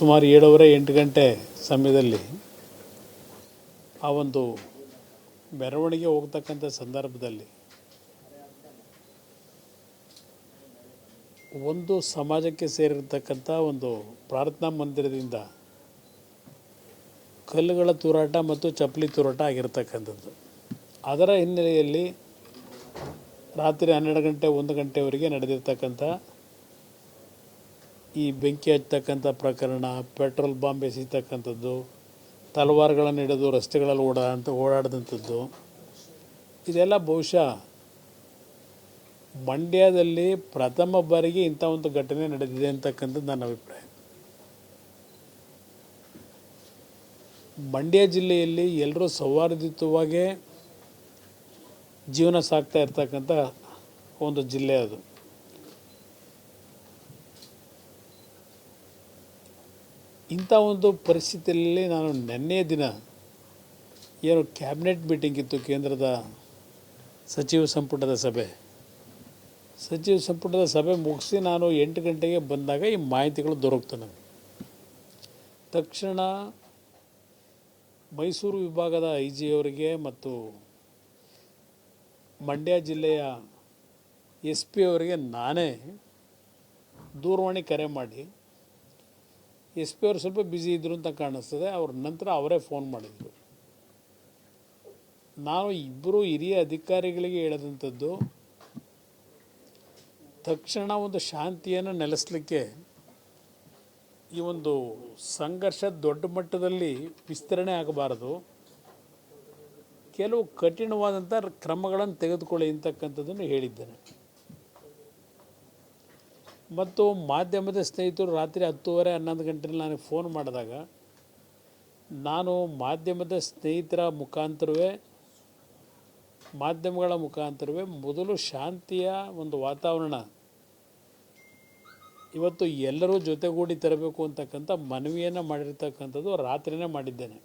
ಸುಮಾರು ಏಳುವರೆ ಎಂಟು ಗಂಟೆ ಸಮಯದಲ್ಲಿ ಆ ಒಂದು ಮೆರವಣಿಗೆ ಹೋಗ್ತಕ್ಕಂಥ ಸಂದರ್ಭದಲ್ಲಿ ಒಂದು ಸಮಾಜಕ್ಕೆ ಸೇರಿರ್ತಕ್ಕಂಥ ಒಂದು ಪ್ರಾರ್ಥನಾ ಮಂದಿರದಿಂದ ಕಲ್ಲುಗಳ ತೂರಾಟ ಮತ್ತು ಚಪ್ಪಲಿ ತೂರಾಟ ಆಗಿರ್ತಕ್ಕಂಥದ್ದು. ಅದರ ಹಿನ್ನೆಲೆಯಲ್ಲಿ ರಾತ್ರಿ ಹನ್ನೆರಡು ಗಂಟೆ ಒಂದು ಗಂಟೆವರೆಗೆ ನಡೆದಿರ್ತಕ್ಕಂಥ ಈ ಬೆಂಕಿ ಹಚ್ಚತಕ್ಕಂಥ ಪ್ರಕರಣ, ಪೆಟ್ರೋಲ್ ಬಾಂಬ್ ಎಸೀತಕ್ಕಂಥದ್ದು ತಲವಾರುಗಳನ್ನು ಹಿಡಿದು ರಸ್ತೆಗಳಲ್ಲಿ ಓಡಾಡಂತ ಓಡಾಡಿದಂಥದ್ದು, ಇದೆಲ್ಲ ಬಹುಶಃ ಮಂಡ್ಯದಲ್ಲಿ ಪ್ರಥಮ ಬಾರಿಗೆ ಇಂಥ ಒಂದು ಘಟನೆ ನಡೆದಿದೆ ಅಂತಕ್ಕಂಥದ್ದು ನನ್ನ ಅಭಿಪ್ರಾಯ. ಮಂಡ್ಯ ಜಿಲ್ಲೆಯಲ್ಲಿ ಎಲ್ಲರೂ ಸೌಹಾರ್ದಯುತವಾಗೇ ಜೀವನ ಸಾಗ್ತಾ ಇರ್ತಕ್ಕಂಥ ಒಂದು ಜಿಲ್ಲೆ ಅದು. ಇಂಥ ಒಂದು ಪರಿಸ್ಥಿತಿಯಲ್ಲಿ ನಾನು ನಿನ್ನೆ ದಿನ ಏನು ಕ್ಯಾಬಿನೆಟ್ ಮೀಟಿಂಗ್ ಇತ್ತು ಕೇಂದ್ರದ ಸಚಿವ ಸಂಪುಟದ ಸಭೆ. ಸಚಿವ ಸಂಪುಟದ ಸಭೆ ಮುಗಿಸಿ ನಾನು ಎಂಟು ಗಂಟೆಗೆ ಬಂದಾಗ ಈ ಮಾಹಿತಿಗಳು ದೊರಕ್ತು ನನಗೆ. ತಕ್ಷಣ ಮೈಸೂರು ವಿಭಾಗದ ಐ ಜಿ ಅವರಿಗೆ ಮತ್ತು ಮಂಡ್ಯ ಜಿಲ್ಲೆಯ ಎಸ್ ಪಿ ಅವರಿಗೆ ನಾನೇ ದೂರವಾಣಿ ಕರೆ ಮಾಡಿ ಎಸ್ ಪಿ ಅವರು ಸ್ವಲ್ಪ ಬ್ಯುಸಿ ಇದ್ದರು ಅಂತ ಕಾಣಿಸ್ತದೆ. ಅವ್ರ ನಂತರ ಅವರೇ ಫೋನ್ ಮಾಡಿದರು. ನಾನು ಇಬ್ಬರು ಹಿರಿಯ ಅಧಿಕಾರಿಗಳಿಗೆ ಹೇಳಿದಂಥದ್ದು, ತಕ್ಷಣ ಒಂದು ಶಾಂತಿಯನ್ನು ನೆಲೆಸಲಿಕ್ಕೆ ಈ ಒಂದು ಸಂಘರ್ಷ ದೊಡ್ಡ ಮಟ್ಟದಲ್ಲಿ ವಿಸ್ತರಣೆ ಆಗಬಾರದು. ಕೆಲವು ಕಠಿಣವಾದಂಥ ಕ್ರಮಗಳನ್ನು ತೆಗೆದುಕೊಳ್ಳಿ ಅಂತಕ್ಕಂಥದ್ದನ್ನು ಹೇಳಿದ್ದೇನೆ. ಮತ್ತು ಮಾಧ್ಯಮದ ಸ್ನೇಹಿತರು ರಾತ್ರಿ ಹತ್ತುವರೆ, ಹನ್ನೊಂದು ಗಂಟೆಯಲ್ಲಿ ನನಗೆ ಫೋನ್ ಮಾಡಿದಾಗ, ನಾನು ಮಾಧ್ಯಮದ ಸ್ನೇಹಿತರ ಮುಖಾಂತರವೇ, ಮಾಧ್ಯಮಗಳ ಮುಖಾಂತರವೇ ಮೊದಲು ಶಾಂತಿಯ ಒಂದು ವಾತಾವರಣ, ಇವತ್ತು ಎಲ್ಲರೂ ಜೊತೆಗೂಡಿ ತರಬೇಕು ಅಂತಕ್ಕಂಥ ಮನವಿಯನ್ನು ಮಾಡಿರ್ತಕ್ಕಂಥದ್ದು ರಾತ್ರಿನೇ ಮಾಡಿದ್ದೇನೆ.